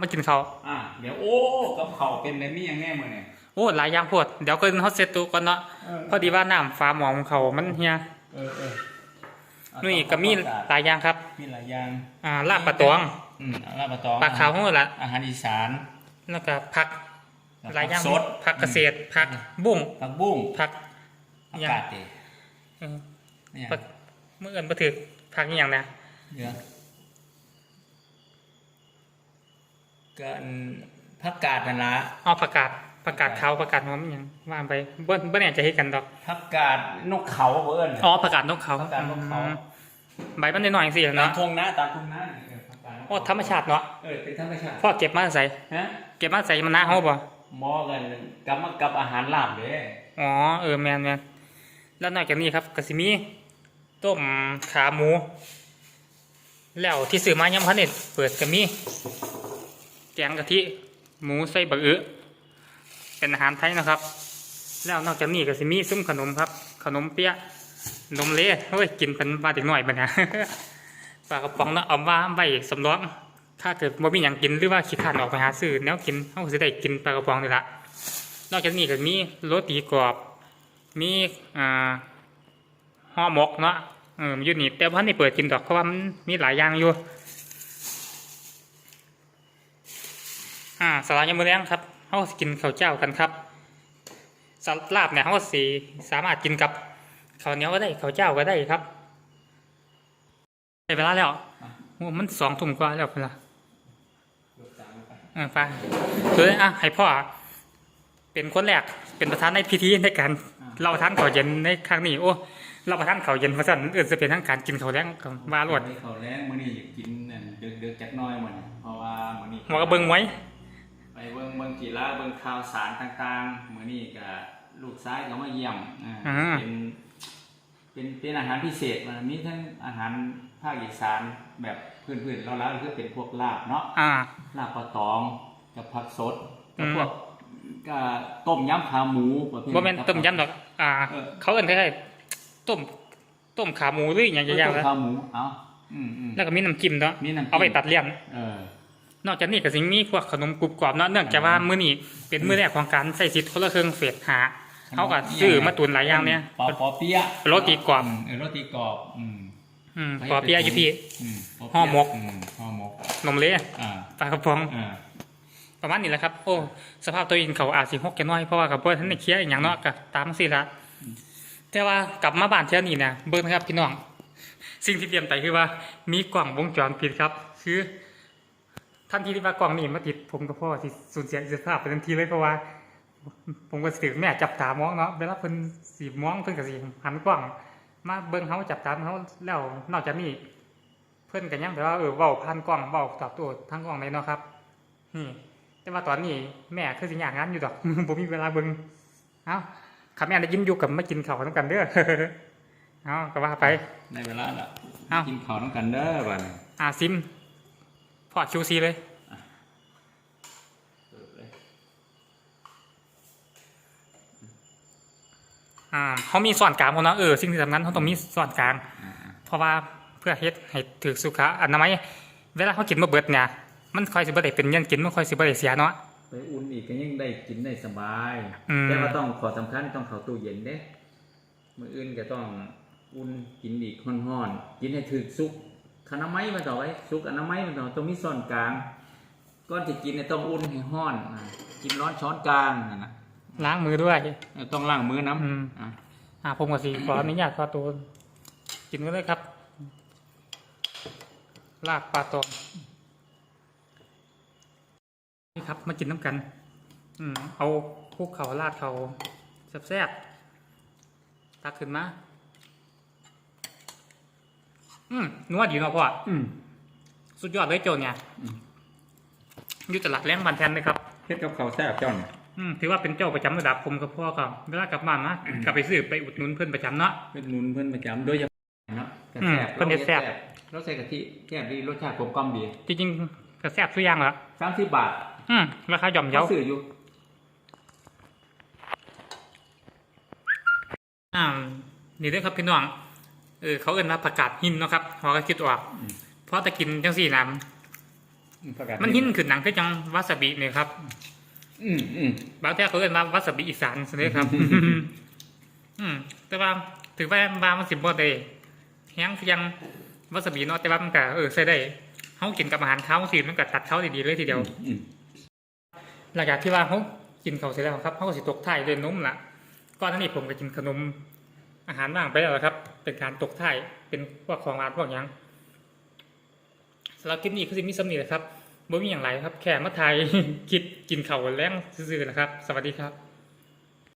มากินเขาวอะเดี๋ยวโอ้กับเขาวเป็นในมีอย่างแน่มือเนี่ยโอ้หลายอย่างโพดเดี๋ยวเกินเขาเซตตัวก่อนเนาะพอดีว่าน้ำฟ้าหมองเขามันเฮียเออเออนู่นอีกก็มีหลายอย่างครับ มีหลายอย่างอ่าลาบปลาตองอืมลาบปลาตองปลาขาวของเราละอาหารอีสานแล้วก็ผักหลายอย่างสดผักเกษตรผักบุ้งผักบุ้งผักอาอย่างกาศดีเออเนี่ยผักเมื่อเอินมาถือผักอหย่างนะเดี๋ยว กันผักกาดนั่นละเอาผักกาดผักกาดขาวผักกาดหอมอหย่างว่าไปเบิ้ลเบิ้ลเนี่ยจะให้กันดอกผักกาดนกเขาเบิ้นอ๋อผักกาดนกเขาผักกาดนกเขาอืมใบมันน้อยๆสิตามเนาะทุ่งนาตามทุ่งนาเออผักกาดนกโอ้ธรรมชาติเนาะเออเป็นธรรมชาติพ่อเก็บมาใส่ฮะเก็บมาใส่มันน้าเขาบ่หมอกันกับมากับอาหารลาบเด้อ๋อเออแมนแมนแล้วนอกจากนี้ครับกสิมีต้มขาหมู แล้วที่ซื้อมายังพันเน็ตเปิดก็มี แกงกะทิหมูใส่บะอึเป็นอาหารไทยนะครับ แล้วนอกจากนี้ก็สิมีซุ้มขนมครับ ขนมเปี๊ยะนมเละเฮ้ยกินเป็นมาเด็กหน่อยบัดนะปลากระป๋องเนาะเอามาไว้สำรองถ้าเกิดบ่มีหยังกินหรือว่าขี้ขานออกไปหาซื้อแนวกินเฮาก็สิได้กินปลากระป๋องนี่ละนอกจากนี้ก็มีโรตีกรอบ มีอ่าห่อหมกเนาะเออมันอยู่นี่แต่ว่านี่เปิดกินดอกเพราะว่ามันมีหลายอย่างอยู่ อ่าสลายยำมือแรงครับเขาสิกินข้าวเจ้ากันครับสลาบเนี่ยเขาสีสามารถกินกับข้าวเหนียวก็ได้ข้าวเจ้าก็ได้ครับได้เวลาแล้วโอ้มันสองทุ่มกว่าแล้วเวลาเออไปเลยอะให้พ่อเป็นคนแรกเป็นประธานในพิธีในการเราประทานข้าวเย็นในครั้งนี้โอ้เราประทานข้าวเย็นเพราะฉะนั้นเอื่นจะเป็นทั้งการกินข้าวแรงกับวาลวดเขาแรงมื้อนี้อยากกินนั่นเดือกๆจักหน้อยมื้อนี้เพราะว่ามื้อนี้หมอก็เบิ่งไว้ ไปเบิ่งเบิ่งกีฬาเบิ่งข่าวสารต่างๆมื้อนี้ก็ลูกชายเขามาเยี่ยมอ่าอ่า เป็นเป็นเป็นอาหารพิเศษมันมีทั้งอาหารภาคอีสานแบบพื้นๆเราแล้วคือเป็นพวกลาบเนาะ อ่า ลาบปลาตองกับผักสดกับอืมพวกก็ต้มยำขาหมูประเภทบ่แม่นต้มยำดอก อ่าเออเขาเอิ้นคล้ายๆต้ม ต้มขาหมูหรืออหย่างเอออย่างต้มแล้วขาหมู เอาอืมอืมแล้วก็มีน้ำจิ้มเนาะ มีน้ำจิ้มเอาไปตัดเลี่ยน เออ นอกจากนี้ก็สิมีพวกขนมกรุบกรอบเนาะเนื่องจากว่ามื้อนี้เป็นมื้อแรกของการใส่สิทธิ์คนละครึ่งเฟสหาเขาก็ซื้อมาตุนหลายอย่างเนี่ยปอปอเปี๊ยะโรตีกรอบมเออโรตีกรอบอืมอืมปอเปี๊ยะอยู่พี่อืมปห่อหมกอืห่อหมกนมเละอ่าปลากระป๋องอ่าประมาณนี้แหละครับ โอ้สภาพตัวเองเขาอาจสิหกแกน้อยเพราะว่ากับเพื่อนท่านได้เคลียร์อหย่างเนาะก็ตามสิละแต่ว่ากลับมาบ้านเที่ยวนี้นะเบิ้งนะครับพี่น้องสิ่งที่เตรียมใจคือว่ามีกล่องวงจรปิดครับ คือ ทันทีที่ว่ากล่องนี้มาติดผมกับพ่อที่สูญเสียอิสรภาพไปทันทีเลยเพราะว่า ผมก็สืบแม่จับตามองเนาะเวลาเพิ่นสีมองเพิ่นก็สิหันกล้อง มาเบิ่งเขาจับตามเขาแล้วนอกจากนี้ เพิ่นก็ยังแบบว่าเออเว้าผ่านกล้องเว้าตอบโต้ทางกล้องเลยเนาะครับนี่แต่ว่าตอนนี้แม่คือสิอยากงานอยู่ดอกบ่มีเวลาเบิ่งเอ้าข้าแม่ได้ยินอยู่กับมากินข้าวนํกันเด้อเอ้าก็ว่าไปในเวลาละเอ้ากินข้าวน้ำกันเด้อบัดนี้อาซิมพ อคิวซีเลย เปิดเลยอ่าเขามีส่วนกลางหมดเนาะเออสิ่งที่สำคัญเขาต้องมีส่วนกลาง อ่าเพราะว่าเพื่อเฮ็ดให้ถือสุขอนามัยเวลาเขากินมาเบิดเนี่ยมันค่อยสิบ่ได้เป็นเงินกินมันค่อยสิบ่ได้เสียเนาะ ไปอุ่นอีกก็ยังได้กินได้สบาย อืม แต่ว่าต้องขอสำคัญต้องเข้าตู้เย็นเด้มื้ออื่นก็ต้องอุ่นกินอีกร้อนๆกินให้ถึกสุก อนามัยมันต่อไว้สุกอนามัยมันต่อต้องมีซ่อนกลางก่อนที่กินเนี่ยต้องอุ่นให้ร้อนอ่ากินร้อนช้อนกลางนั่นนะล้างมือด้วยเออต้องล้างมือน้อืมำอะอ่าผมก็สิขออนุญาตขอตัวกินกันเลยครับ ลาบปลาตองนี่ครับ มากินน้ำกัน อืมเอาคลุกเขาราดเขาแซ่บๆตักขึ้นมา อืมนัวดีเนาะพ่ออืมสุดยอดเลยโจเนี่ยอืมอยู่ตลาดแรงบันแทนเลยครับเฮ็ดกับข้าวแซ่บเจ้าเนี่ยอืมถือว่าเป็นเจ้าประจำระดับผมกับพ่อครับเวลากลับบ้านนะกลับไปซื้อไปอุดหนุนเพื่อนประจำเนาะเป็นหนุนเพิ่นประจำโดยเฉพาะเนาะกระอืมแซ่บเพิ่นเฮ็ดแซ่บเราใส่กะทิแซ่บดีรสชาติกลมกล่อมดีจริงๆก็แซ่บทุกอย่างแล้วสามสิบบาท อืมราคาย่อมเยาซื้ออยู่อ่านี่เด้วยครับพี่น้องเออเขาเอิ้นว่าผักกาดหินเนาะครับหัวก็คิดออกเพราะแต่กินจังสี่น้ประกาศมันหินขึ้นหนังคือจังวาซาบิเนี่ยครับอืมอืมบางทีเขาเรียกว่าวาซาบิอีสานสิครับ อืม แต่ว่าถือว่าว่ามันสิบ่ได้แห้งคือยังวาซาบิเนาะแต่ว่ามันก็เออใส่ได้เฮากินกับอาหารเช้าสิมันก็ตัดเช้าดีๆเลยทีเดียวอืมหลังจากที่ว่าเขากินเขาวเสร็จแล้วครับเขาก็สิตกท้ายด้วยนมละก่อนหน้านี้ผมก็กินขนม อาหารบ้างไปแล้วครับ เป็นการตกท้ายเป็นพวกของร้านพวกยังสำหรับคลิปนี้คือสิมีสำนีแหละครับบ่มีอย่างไรครับ แค่มาไทยคิดกินเข่าแล้งซื่อๆนะครับ สวัสดีครับ